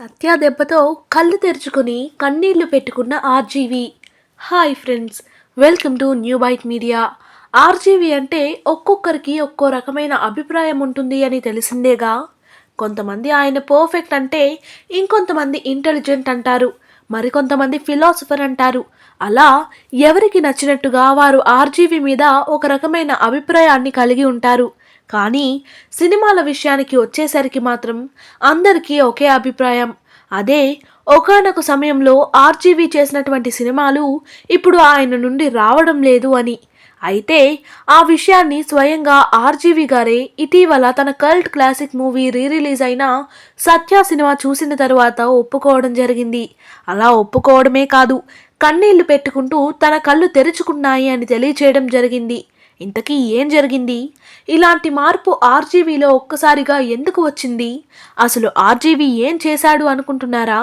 సత్య దెబ్బతో కళ్ళు తెరుచుకుని కన్నీళ్ళు పెట్టుకున్న RGV. Hi friends welcome to new byte media. RGV అంటే ఒక్కొక్కరికి ఒక్కో రకమైన అభిప్రాయం ఉంటుంది అని తెలిసిందేగా? కొంతమంది ఆయన పర్ఫెక్ట్ అంటే ఇంకొంతమంది ఇంటెలిజెంట్ అంటారు. మరికొంతమంది ఫిలాసఫర్ అంటారు. అలా ఎవరికి నచ్చినట్టుగా వారు ఆర్జీవి మీద ఒక రకమైన అభిప్రాయాన్ని కలిగి ఉంటారు. కానీ సినిమాల విషయానికి వచ్చేసరికి మాత్రం అందరికీ ఒకే అభిప్రాయం. అదే ఒకానొక సమయంలో ఆర్జీవి చేసినటువంటి సినిమాలు ఇప్పుడు ఆయన నుండి రావడం లేదు అని. అయితే ఆ విషయాన్ని స్వయంగా ఆర్జీవి గారే ఇటీవల తన cult classic movie re release అయిన సత్య సినిమా చూసిన తరువాత ఒప్పుకోవడం జరిగింది. అలా ఒప్పుకోవడమే కాదు కన్నీళ్ళు పెట్టుకుంటూ తన కళ్ళు తెరుచుకున్నాయి అని తెలియచేయడం జరిగింది. ఇంతకీ ఏం జరిగింది? ఇలాంటి మార్పు ఆర్జీవీలో ఒక్కసారిగా ఎందుకు వచ్చింది? అసలు ఆర్జీవీ ఏం చేశాడు అనుకుంటున్నారా?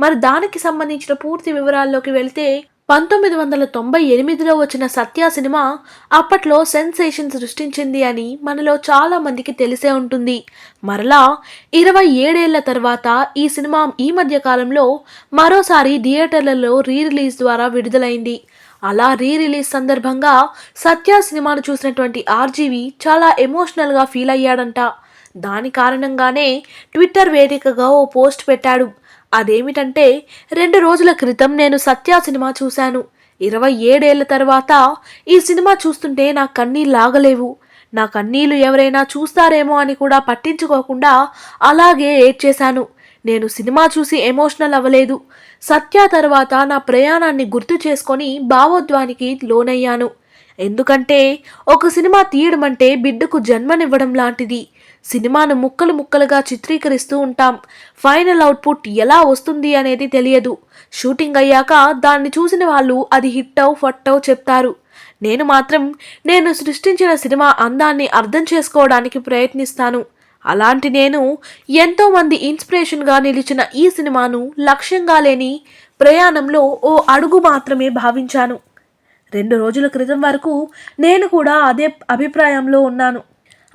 మరి దానికి సంబంధించిన పూర్తి వివరాల్లోకి వెళ్తే పంతొమ్మిది వందల తొంభై ఎనిమిదిలో వచ్చిన సత్య సినిమా అప్పట్లో సెన్సేషన్ సృష్టించింది అని మనలో చాలా మందికి తెలిసే ఉంటుంది. మరలా ఇరవై ఏడేళ్ళ తర్వాత ఈ సినిమా ఈ మధ్య కాలంలో మరోసారి థియేటర్లలో రీ రిలీజ్ ద్వారా విడుదలైంది. అలా రీ రిలీజ్ సందర్భంగా సత్య సినిమాను చూసినటువంటి ఆర్జీవి చాలా ఎమోషనల్గా ఫీల్ అయ్యాడంట. దాని కారణంగానే ట్విట్టర్ వేదికగా ఓ పోస్ట్ పెట్టాడు. అదేమిటంటే రెండు రోజుల క్రితం నేను సత్య సినిమా చూశాను. ఇరవై ఏడేళ్ళ తర్వాత ఈ సినిమా చూస్తుంటే నా కన్నీళ్ళు లాగలేవు నా కన్నీళ్ళు ఎవరైనా చూస్తారేమో అని కూడా పట్టించుకోకుండా అలాగే ఏడ్చేశాను నేను సినిమా చూసి ఎమోషనల్ అవ్వలేదు. సత్య తర్వాత నా ప్రయాణాన్ని గుర్తు చేసుకొని భావోద్వానికి లోనయ్యాను. ఎందుకంటే ఒక సినిమా తీయడం అంటే బిడ్డకు జన్మనివ్వడం లాంటిది. సినిమాను ముక్కలు ముక్కలుగా చిత్రీకరిస్తూ ఉంటాం. ఫైనల్ అవుట్పుట్ ఎలా వస్తుంది అనేది తెలియదు. షూటింగ్ అయ్యాక దాన్ని చూసిన వాళ్ళు అది హిట్టవు ఫట్టవు చెప్తారు. నేను మాత్రం నేను సృష్టించిన సినిమా అందాన్ని అర్థం చేసుకోవడానికి ప్రయత్నిస్తాను. అలాంటి నేను ఎంతోమంది ఇన్స్పిరేషన్గా నిలిచిన ఈ సినిమాను లక్ష్యంగా లేని ప్రయాణంలో ఓ అడుగు మాత్రమే భావించాను. రెండు రోజుల క్రితం వరకు నేను కూడా అదే అభిప్రాయంలో ఉన్నాను.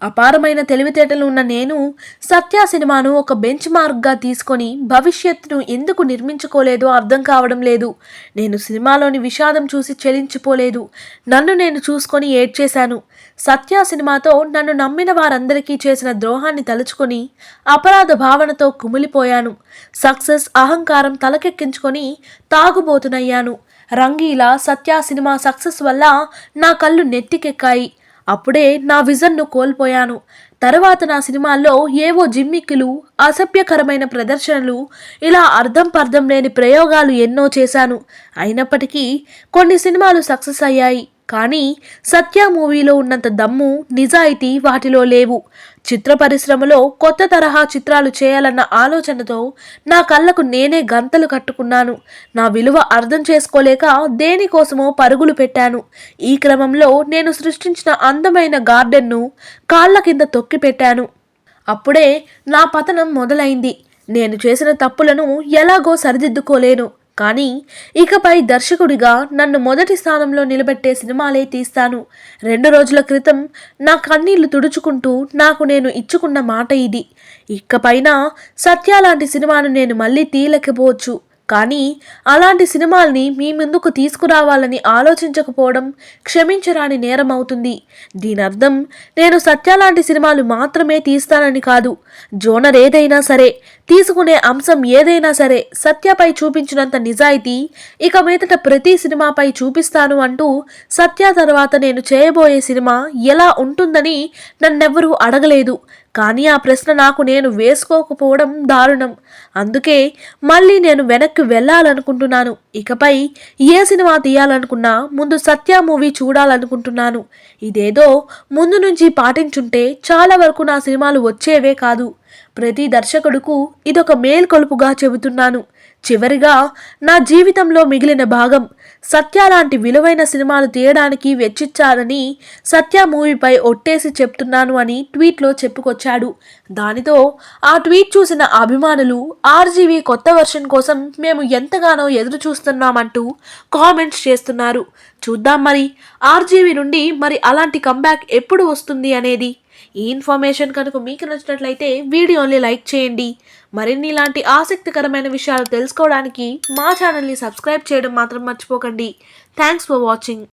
అపారమైన తెలివితేటలు ఉన్న నేను సత్య సినిమాను ఒక బెంచ్ మార్క్గా తీసుకొని భవిష్యత్తును ఎందుకు నిర్మించుకోలేదో అర్థం కావడం లేదు. నేను సినిమాలోని విషాదం చూసి చెలించిపోలేదు. నన్ను నేను చూసుకొని ఏడ్చేశాను. సత్య సినిమాతో నన్ను నమ్మిన వారందరికీ చేసిన ద్రోహాన్ని తలుచుకొని అపరాధ భావనతో కుమిలిపోయాను. సక్సెస్ అహంకారం తలకెక్కించుకొని తాగుబోతునయ్యాను. రంగీలా సత్య సినిమా సక్సెస్ వల్ల నా కళ్ళు నెత్తికెక్కాయి. అప్పుడే నా విజన్ను కోల్పోయాను. తర్వాత నా సినిమాల్లో ఏవో జిమ్మిక్కులు అసభ్యకరమైన ప్రదర్శనలు ఇలా అర్థం పర్థం లేని ప్రయోగాలు ఎన్నో చేశాను. అయినప్పటికీ కొన్ని సినిమాలు సక్సెస్ అయ్యాయి. కానీ సత్య మూవీలో ఉన్నంత దమ్ము నిజాయితీ వాటిలో లేవు. చిత్ర పరిశ్రమలో కొత్త తరహా చిత్రాలు చేయాలన్న ఆలోచనతో నా కళ్ళకు నేనే గంతలు కట్టుకున్నాను. నా విలువ అర్థం చేసుకోలేక దేనికోసమో పరుగులు పెట్టాను. ఈ క్రమంలో నేను సృష్టించిన అందమైన గార్డెన్ను కాళ్ళ కింద తొక్కి పెట్టాను. అప్పుడే నా పతనం మొదలైంది. నేను చేసిన తప్పులను ఎలాగో సరిదిద్దుకోలేను. కానీ ఇకపై దర్శకుడిగా నన్ను మొదటి స్థానంలో నిలబెట్టే సినిమాలే తీస్తాను. రెండు రోజుల క్రితం నా కన్నీళ్ళు తుడుచుకుంటూ నాకు నేను ఇచ్చుకున్న మాట ఇది. ఇకపైన సత్య లాంటి సినిమాను నేను మళ్ళీ తీయలేకపోవచ్చు. కానీ అలాంటి సినిమాల్ని మీ ముందుకు తీసుకురావాలని ఆలోచించకపోవడం క్షమించరాని నేరం అవుతుంది. దీని అర్థం నేను సత్య లాంటి సినిమాలు మాత్రమే తీస్తానని కాదు. జోనర్ ఏదైనా సరే తీసుకునే అంశం ఏదైనా సరే సత్యపై చూపించినంత నిజాయితీ ఇక మీదట ప్రతి సినిమాపై చూపిస్తాను అంటూ సత్య తర్వాత నేను చేయబోయే సినిమా ఎలా ఉంటుందని నన్నెవ్వరూ అడగలేదు. కానీ ఆ ప్రశ్న నాకు నేను వేసుకోకపోవడం దారుణం. అందుకే మళ్ళీ నేను వెనక్కి వెళ్ళాలనుకుంటున్నాను. ఇకపై ఏ సినిమా తీయాలనుకున్నా ముందు సత్య మూవీ చూడాలనుకుంటున్నాను. ఇదేదో ముందు నుంచి పాటించుంటే చాలా వరకు నా సినిమాలు వచ్చేవే కాదు. ప్రతి దర్శకుడుకు ఇదొక మేల్కొలుపుగా చెబుతున్నాను. చివరిగా నా జీవితంలో మిగిలిన భాగం సత్య లాంటి విలువైన సినిమాలు తీయడానికి వెచ్చించాలని సత్య మూవీపై ఒట్టేసి చెప్తున్నాను అని ట్వీట్లో చెప్పుకొచ్చాడు. దానితో ఆ ట్వీట్ చూసిన అభిమానులు ఆర్జీవీ కొత్త వర్షన్ కోసం మేము ఎంతగానో ఎదురు చూస్తున్నామంటూ కామెంట్స్ చేస్తున్నారు. చూద్దాం మరి ఆర్జీవీ నుండి మరి అలాంటి కంబ్యాక్ ఎప్పుడు వస్తుంది అనేది ఈ ఇన్ఫర్మేషన్ కనుక మీకు నచ్చినట్లయితే వీడియోని లైక్ చేయండి. మరిన్ని ఇలాంటి ఆసక్తికరమైన విషయాలు తెలుసుకోవడానికి మా ఛానల్ని సబ్స్క్రైబ్ చేయడం మాత్రం మర్చిపోకండి. Thanks for watching